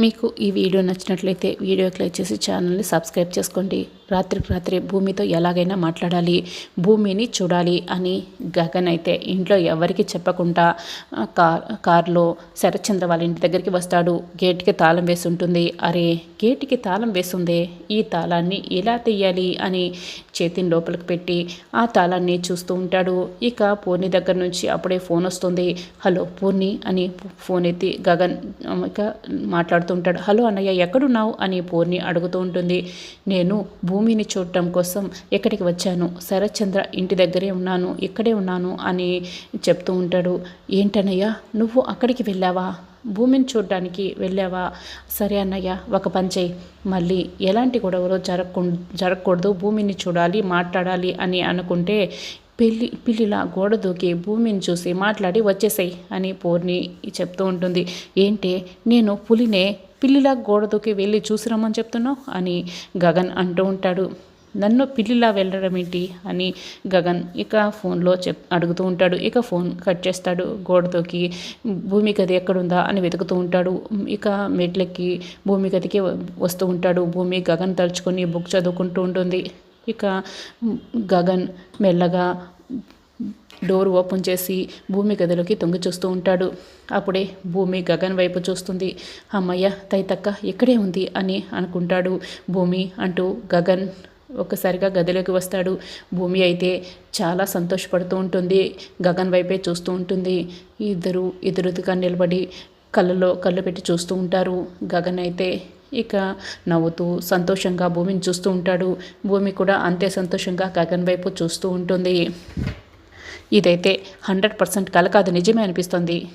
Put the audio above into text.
మీకు ఈ వీడియో నచ్చినట్లయితే వీడియోకి లైక్ చేసి ఛానల్ని సబ్స్క్రైబ్ చేసుకోండి. రాత్రికి రాత్రి భూమితో ఎలాగైనా మాట్లాడాలి భూమిని చూడాలి అని గగన్ అయితే ఇంట్లో ఎవరికి చెప్పకుండా కార్ కారులో శరత్చంద్ర వాళ్ళ ఇంటి దగ్గరికి వస్తాడు. గేట్కి తాళం వేసి ఉంటుంది. అరే గేట్కి తాళం వేసిందే ఈ తాళాన్ని ఎలా తీయాలి అని చేతిని లోపలికి పెట్టి ఆ తాళాన్ని చూస్తూ ఉంటాడు. ఇక పూర్ణి దగ్గర నుంచి అప్పుడే ఫోన్ వస్తుంది. హలో పూర్ణి అని ఫోన్ ఎత్తి గగన్ ఇక మాట్లాడు మాట్లాడుతుంటాడు. హలో అన్నయ్య ఎక్కడున్నావు? అని పూర్ణి అడుగుతూ ఉంటుంది. నేను భూమిని చూడటం కోసం ఎక్కడికి వచ్చాను? శరత్చంద్ర ఇంటి దగ్గరే ఉన్నాను ఇక్కడే ఉన్నాను అని చెప్తూ ఉంటాడు. ఏంటన్నయ్య నువ్వు అక్కడికి వెళ్ళావా? భూమిని చూడడానికి వెళ్ళావా? సరే అన్నయ్య ఒక పంచే మళ్ళీ ఎలాంటి గొడవలో జరగకు జరగకూడదు. భూమిని చూడాలి మాట్లాడాలి అని అనుకుంటే పెళ్ళి పిల్లిలా గోడ దూకి భూమిని చూసి మాట్లాడి వచ్చేసాయి అని పూర్ణి చెప్తూ ఉంటుంది. ఏంటి నేను పులినే పిల్లిలా గోడ దూకి వెళ్ళి చూసి రమ్మని చెప్తున్నావు? అని గగన్ అంటూ ఉంటాడు. నన్ను పిల్లిలా వెళ్ళడం ఏంటి? అని గగన్ ఇక ఫోన్లో చెప్ అడుగుతూ ఉంటాడు. ఇక ఫోన్ కట్ చేస్తాడు. గోడతోకి భూమి గది ఎక్కడుందా అని వెతుకుతూ ఉంటాడు. ఇక మెట్లెక్కి భూమి గదికి వస్తూ ఉంటాడు. భూమి గగన్ తలుచుకొని బుక్ చదువుకుంటూ ఉంటుంది. ఇక గగన్ మెల్లగా డోర్ ఓపెన్ చేసి భూమి గదిలోకి తొంగి చూస్తూ ఉంటాడు. అప్పుడే భూమి గగన్ వైపు చూస్తుంది. అమ్మయ్య తైతక్క ఇక్కడే ఉంది అని అనుకుంటాడు. భూమి అంటూ గగన్ ఒక్కసారిగా గదిలోకి వస్తాడు. భూమి అయితే చాలా సంతోషపడుతూ ఉంటుంది. గగన్ వైపే చూస్తూ ఉంటుంది. ఇద్దరు ఎదురుగా నిలబడి కళ్ళలో కళ్ళు పెట్టి చూస్తూ ఉంటారు. గగన్ అయితే ఇక నవ్వుతూ సంతోషంగా భూమిని చూస్తూ ఉంటాడు. భూమి కూడా అంతే సంతోషంగా గగన్ వైపు చూస్తూ ఉంటుంది. ఇదైతే హండ్రెడ్ పర్సెంట్ కల కాదు నిజమే అనిపిస్తుంది.